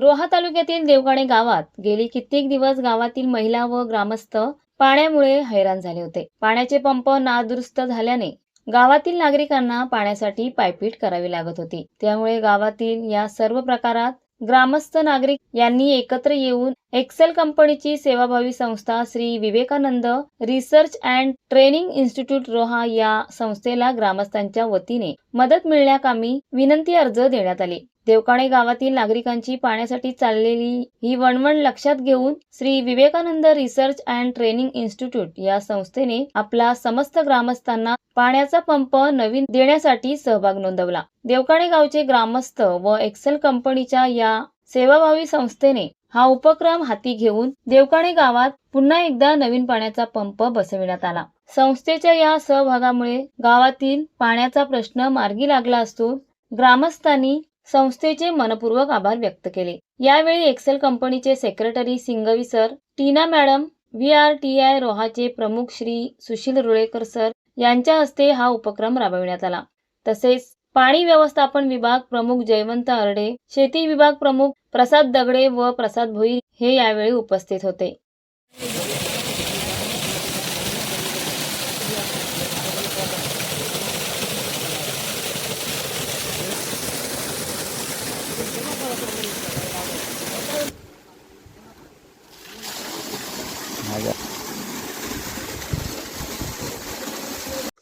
रोहा तालुक्यातील देवगाणे गावात गेली कित्येक दिवस गावातील महिला व ग्रामस्थ पाण्यामुळे हैराण झाले होते. पाण्याचे पंप नादुरुस्त झाल्याने गावातील नागरिकांना पाण्यासाठी पायपीट करावी लागत होती. त्यामुळे गावातील या सर्व प्रकारात ग्रामस्थ नागरिक यांनी एकत्र येऊन एक्सेल कंपनीची सेवाभावी संस्था Shri Vivekananda research and training institute Roha या संस्थेला ग्रामस्थांच्या वतीने मदत मिळण्याकामी विनंती अर्ज देण्यात आले. देवकाणे गावातील नागरिकांची पाण्यासाठी चाललेली ही वणवण लक्षात घेऊन Shri Vivekananda research and training institute या संस्थेने आपला समस्त ग्रामस्थांना पाण्याचा पंप नवीन देण्यासाठी सहभाग नोंदवला. देवकाणे गावचे ग्रामस्थ व एक्सेल कंपनीच्या या सेवाभावी संस्थेने हा उपक्रम हाती घेऊन देवकाणे गावात पुन्हा एकदा नवीन पाण्याचा पंप बसविण्यात आला. संस्थेच्या या सहभागामुळे गावातील पाण्याचा प्रश्न मार्गी लागला असून ग्रामस्थांनी संस्थेचे मनपूर्वक आभार व्यक्त केले. यावेळी एक्सेल कंपनीचे secretary Singhvi sir Tina madam V R T I रोहाचे प्रमुख श्री सुशील रुळेकर सर यांच्या हस्ते हा उपक्रम राबविण्यात आला. तसेच पाणी व्यवस्थापन विभाग प्रमुख जयवंत अरडे शेती विभाग प्रमुख प्रसाद दगडे व प्रसाद भोईर हे यावेळी उपस्थित होते.